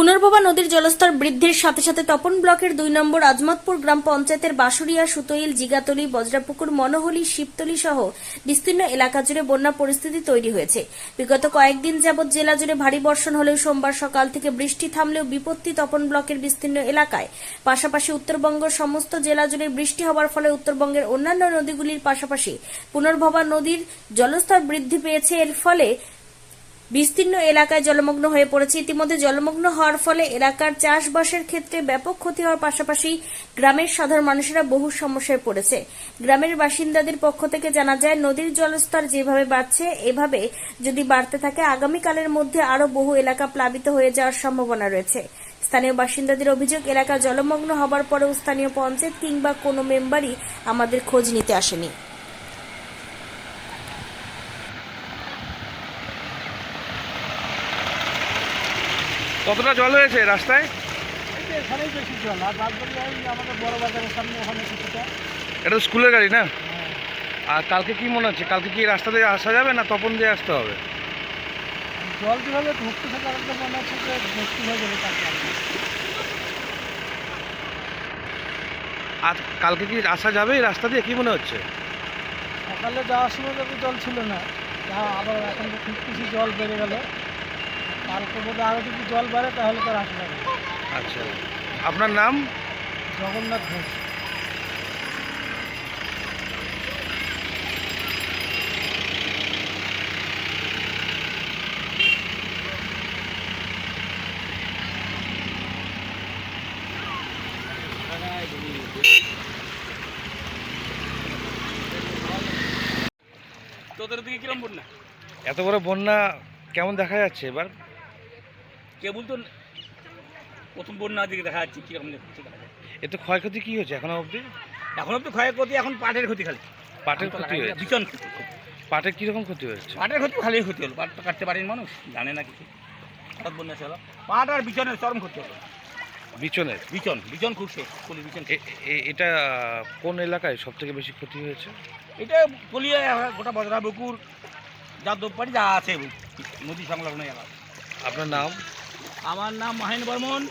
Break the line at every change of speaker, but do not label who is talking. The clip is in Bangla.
পুনর্ভবা নদীর জলস্তর বৃদ্ধির সাথে সাথে তপন ব্লকের দুই নম্বর আজমতপুর গ্রাম পঞ্চায়েতের বাসুরিয়া সুতইল, জিগাতলি, বজ্রাপুকুর, মনোহলি, শিবতলি সহ বিস্তীর্ণ এলাকা জুড়ে বন্যা পরিস্থিতি তৈরি হয়েছে। বিগত কয়েকদিন যাবৎ জেলা জুড়ে ভারী বর্ষণ হলেও সোমবার সকাল থেকে বৃষ্টি থামলেও বিপত্তি তপন ব্লকের বিস্তীর্ণ এলাকায়। পাশাপাশি উত্তরবঙ্গের সমস্ত জেলা জুড়ে বৃষ্টি হওয়ার ফলে উত্তরবঙ্গের অন্যান্য নদীগুলির পাশাপাশি পুনর্ভবা নদীর জলস্তর বৃদ্ধি পেয়েছে। এর ফলে বিস্তীর্ণ এলাকায় জলমগ্ন হয়ে পড়েছে। ইতিমধ্যে জলমগ্ন হওয়ার ফলে এলাকার চাষবাসের ক্ষেত্রে ব্যাপক ক্ষতি হওয়ার পাশাপাশি গ্রামের সাধারণ মানুষেরা বহু সমস্যায় পড়েছে। গ্রামের বাসিন্দাদের পক্ষ থেকে জানা যায়, নদীর জলস্তর যেভাবে বাড়ছে, এভাবে যদি বাড়তে থাকে, আগামীকালের মধ্যে আরও বহু এলাকা প্লাবিত হয়ে যাওয়ার সম্ভাবনা রয়েছে। স্থানীয় বাসিন্দাদের অভিযোগ, এলাকা জলমগ্ন হবার পরেও স্থানীয় পঞ্চায়েত কিংবা কোনো মেম্বারই আমাদের খোঁজ নিতে আসেনি।
কতটা জল হয়েছে রাস্তায়?
এখানেই বেশি জল আর আমাদের বড় বাজারের সামনে ওখানে কিছুটা।
এটা তো স্কুলের গাড়ি না? আর কালকে কি মনে হচ্ছে? কালকে কি রাস্তা দিয়ে আসা যাবে না তপন দিয়ে আসতে হবে?
জল যেভাবে ঢুকতে মনে হচ্ছে যে মুশকিল হয়ে যাবে
আর কালকে কি আসা যাবে এই রাস্তা দিয়ে? কি মনে হচ্ছে?
সকালে যাওয়ার সময় তো জল ছিল না। আবার এখন তো খুব কিছু জল বেড়ে গেল। কালকে বোধহয় আরও যদি জল বাড়ে তাহলে তো আর আসা না।
আচ্ছা। আপনার নাম?
জগন্নাথ ঘোষ।
তোদের দিকে কিরম বন্যা?
এত বড় বন্যা কেমন দেখা যাচ্ছে এবার?
কেবল তো প্রথম বন্যার দিকে দেখা যাচ্ছে কীরকম দেখা যাচ্ছে।
এতে ক্ষয়ক্ষতি কি হয়েছে এখনও অবধি?
এখন তো ক্ষয়ক্ষতি এখন পাটের ক্ষতি খালি।
পাটের ক্ষতি হয়েছে?
ভীষণ ক্ষতি
পাটের কীরকম ক্ষতি হয়েছে?
পাটের ক্ষতি খালি ক্ষতি হলো পাট তো কাটতে পারেনি মানুষ জানে না কিছু। হঠাৎ বন্যা ছিল। পাট আর বিচনের চরম ক্ষতি হলো।
বিচনের?
বিচন বিচন খুব শেষ কলি বিচন
এটা কোন এলাকায় সব থেকে বেশি ক্ষতি হয়েছে?
এটা কলিয়া গোটা বজরা বকুর যাদবপাড়ি যা আছে নদী সংলগ্ন এলাকা।
আপনার নাম?
আমার নাম মহেন বর্মন।